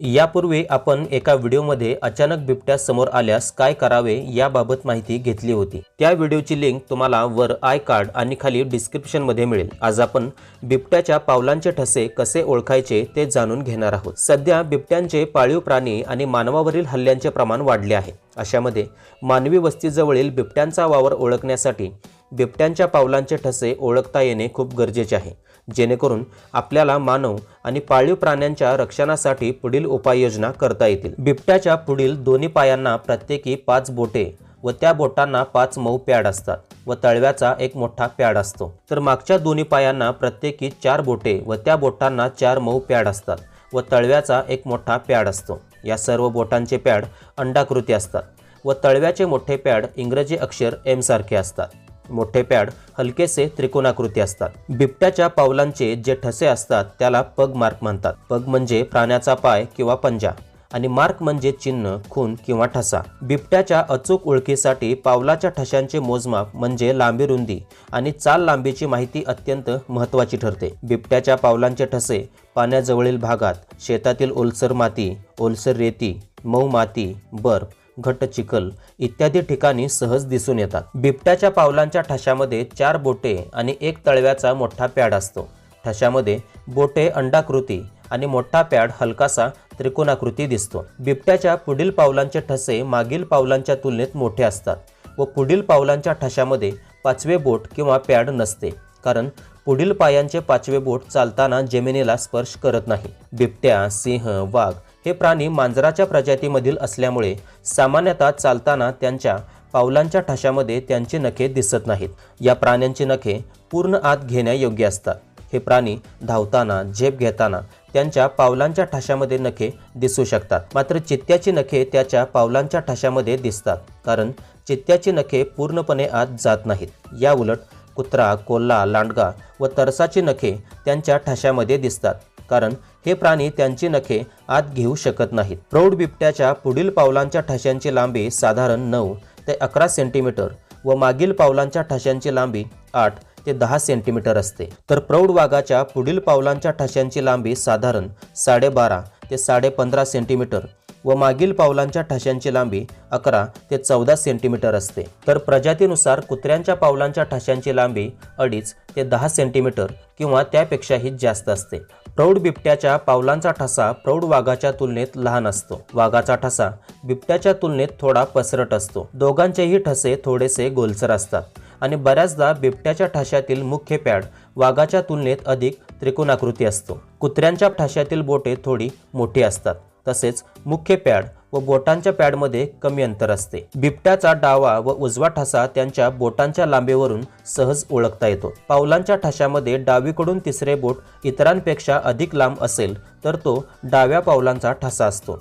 यापूर्वी आपण एका व्हिडिओमध्ये अचानक बिबट्या समोर आल्यास काय करावे याबाबत माहिती घेतली होती. त्या व्हिडिओची लिंक तुम्हाला वर आय कार्ड आणि खाली डिस्क्रिप्शनमध्ये मिळेल. आज आपण बिबट्याच्या पावलांचे ठसे कसे ओळखायचे ते जाणून घेणार आहोत. सध्या बिबट्यांचे पाळीव प्राणी आणि मानवावरील हल्ल्यांचे प्रमाण वाढले आहे. अशामध्ये मानवी वस्तीजवळील बिबट्यांचा वावर ओळखण्यासाठी बिबट्यांच्या पावलांचे ठसे ओळखता येणे खूप गरजेचे आहे. जेणेकरून आपल्याला मानव आणि पाळीव प्राण्यांच्या रक्षणासाठी पुढील उपाययोजना करता येतील. बिबट्याच्या पुढील दोन्ही पायांना प्रत्येकी पाच बोटे व त्या बोटांना पाच मऊ पॅड असतात व तळव्याचा एक मोठा पॅड असतो. तर मागच्या दोन्ही पायांना प्रत्येकी चार बोटे व त्या बोटांना चार मऊ पॅड असतात व तळव्याचा एक मोठा पॅड असतो. या सर्व बोटांचे पॅड अंडाकृती असतात व तळव्याचे मोठे पॅड इंग्रजी अक्षर एम सारखे असतात. मोठे पॅड हलकेसे त्रिकोणाकृती असतात. बिबट्याच्या पावलांचे जे ठसे असतात त्याला पग मार्क म्हणतात. पग म्हणजे प्राण्याचा पाय किंवा पंजा आणि मार्क म्हणजे चिन्ह खून किंवा ठसा. बिबट्याच्या अचूक ओळखीसाठी पावलाच्या ठशांचे मोजमाप म्हणजे लांबी रुंदी आणि चाल लांबीची माहिती अत्यंत महत्त्वाची ठरते. बिबट्याच्या पावलांचे ठसे पाण्याजवळील भागात शेतातील ओलसर माती ओलसर रेती मऊ माती बर्फ घट चिखल इत्यादी ठिकाणी सहज दिसून येतात. बिबट्याच्या पावलांच्या ठशामध्ये चार बोटे आणि एक तळव्याचा मोठा पॅड असतो. ठशामध्ये बोटे अंडाकृती आणि मोठा पॅड हलकासा त्रिकोणाकृती दिसतो. बिबट्याच्या पुढील पावलांचे ठसे मागील पावलांच्या तुलनेत मोठे असतात व पुढील पावलांच्या ठशामध्ये पाचवे बोट किंवा पॅड नसते कारण पुढील पायांचे पाचवे बोट चालताना जमिनीला स्पर्श करत नाही. बिबट्या सिंह वाघ हे प्राणी मांजराच्या प्रजातीमधील असल्यामुळे सामान्यतः चालताना त्यांच्या पावलांच्या ठशामध्ये त्यांचे नखे दिसत नाहीत. या प्राण्यांचे नखे पूर्ण आत घेण्यायोग्य असतात. हे प्राणी धावताना झेप घेताना त्यांच्या पावलांच्या ठशामध्ये नखे दिसू शकतात. मात्र चित्त्याची नखे त्याच्या पावलांच्या ठशामध्ये दिसतात कारण चित्त्याची नखे पूर्णपणे आत जात नाहीत. या उलट कुत्रा कोल्हा लांडगा व तरसाची नखे त्यांच्या ठशामध्ये दिसतात. कारण हे प्राणी त्यांची नखे आत घेऊ शकत नाहीत. प्रौढ बिबट्याच्या पुढील पावलांच्या ठश्यांची लांबी साधारण नऊ ते अकरा सेंटीमीटर व मागील पावलांच्या ठश्यांची लांबी आठ ते दहा सेंटीमीटर असते. तर प्रौढ वाघाच्या पुढील पावलांच्या ठश्यांची लांबी साधारण साडेबारा ते साडेपंधरा सेंटीमीटर व मागील पावलांच्या ठश्यांची लांबी अकरा ते चौदा सेंटीमीटर असते. तर प्रजातीनुसार कुत्र्यांच्या पावलांच्या ठश्यांची लांबी अडीच ते दहा सेंटीमीटर किंवा त्यापेक्षाही जास्त असते. प्रौढ बिबट्याच्या पावलांचा ठसा प्रौढ वाघाच्या तुलनेत लहान असतो. वाघाचा ठसा बिबट्याच्या तुलनेत थोडा पसरट असतो. दोघांचेही ठसे थोडेसे गोलसर असतात आणि बऱ्याचदा बिबट्याच्या ठशातील मुख्य पॅड वाघाच्या तुलनेत अधिक त्रिकोणाकृती असतो. कुत्र्यांच्या ठशातील बोटे थोडी मोठी असतात. तसेच मुख्य पॅड व बोटांच्या पॅडमध्ये कमी अंतर असते. बिबट्याचा डावा व उजवा ठसा त्यांच्या बोटांच्या लांबीवरून सहज ओळखता येतो. पावलांच्या ठशामध्ये डावीकडून तिसरे बोट इतरांपेक्षा अधिक लांब असेल तर तो डाव्या पावलांचा ठसा असतो.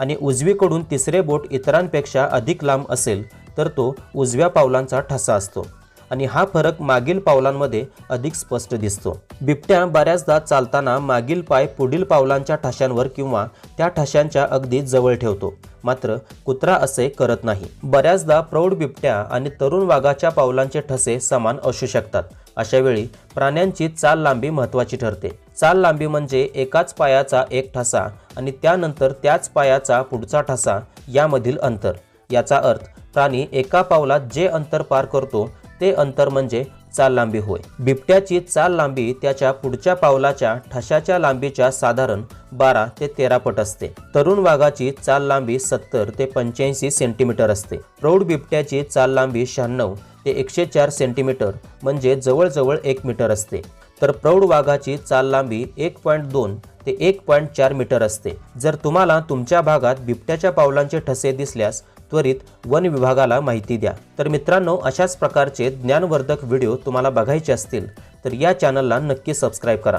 आणि उजवीकडून तिसरे बोट इतरांपेक्षा अधिक लांब असेल तर तो उजव्या पावलांचा ठसा असतो. आणि हा फरक मागील पावलांमध्ये अधिक स्पष्ट दिसतो. बिबट्या बऱ्याचदा चालताना मागील पाय पुढील पावलांच्या ठशांवर किंवा त्या ठशांच्या अगदी जवळ ठेवतो. मात्र कुत्रा असे करत नाही. बऱ्याचदा प्रौढ बिबट्या आणि तरुण वाघाच्या पावलांचे ठसे समान असू शकतात. अशा वेळी प्राण्यांची चाल लांबी महत्त्वाची ठरते. चाल लांबी म्हणजे एकाच पायाचा एक ठसा आणि त्यानंतर त्याच पायाचा पुढचा ठसा यामधील अंतर. याचा अर्थ प्राणी एका पावलात जे अंतर पार करतो ते अंतर म्हणजे चाल लांबी होय. बिबट्याची चाल लांबी त्याच्या पुढच्या पावलाच्या ठशाच्या लांबीच्या साधारण बारा ते तेरा पट असते. तरुण वाघाची चाल लांबी सत्तर ते पंच्याऐंशी सेंटीमीटर असते. प्रौढ बिबट्याची चाल लांबी शहाण्णव ते एकशे चार सेंटीमीटर म्हणजे जवळजवळ एक मीटर असते. तर प्रौढ वाघाची चाल लांबी एक पॉईंट दोन ते एक पॉईंट चार मीटर असते. जर तुम्हाला तुमच्या भागात बिबट्याच्या पावलांचे ठसे दिसल्यास त्वरित वन विभागाला माहिती द्या. तर मित्रांनो अशाच प्रकारचे ज्ञानवर्धक व्हिडिओ तुम्हाला बघायचे असतील तर या चॅनलला नक्की सबस्क्राईब करा.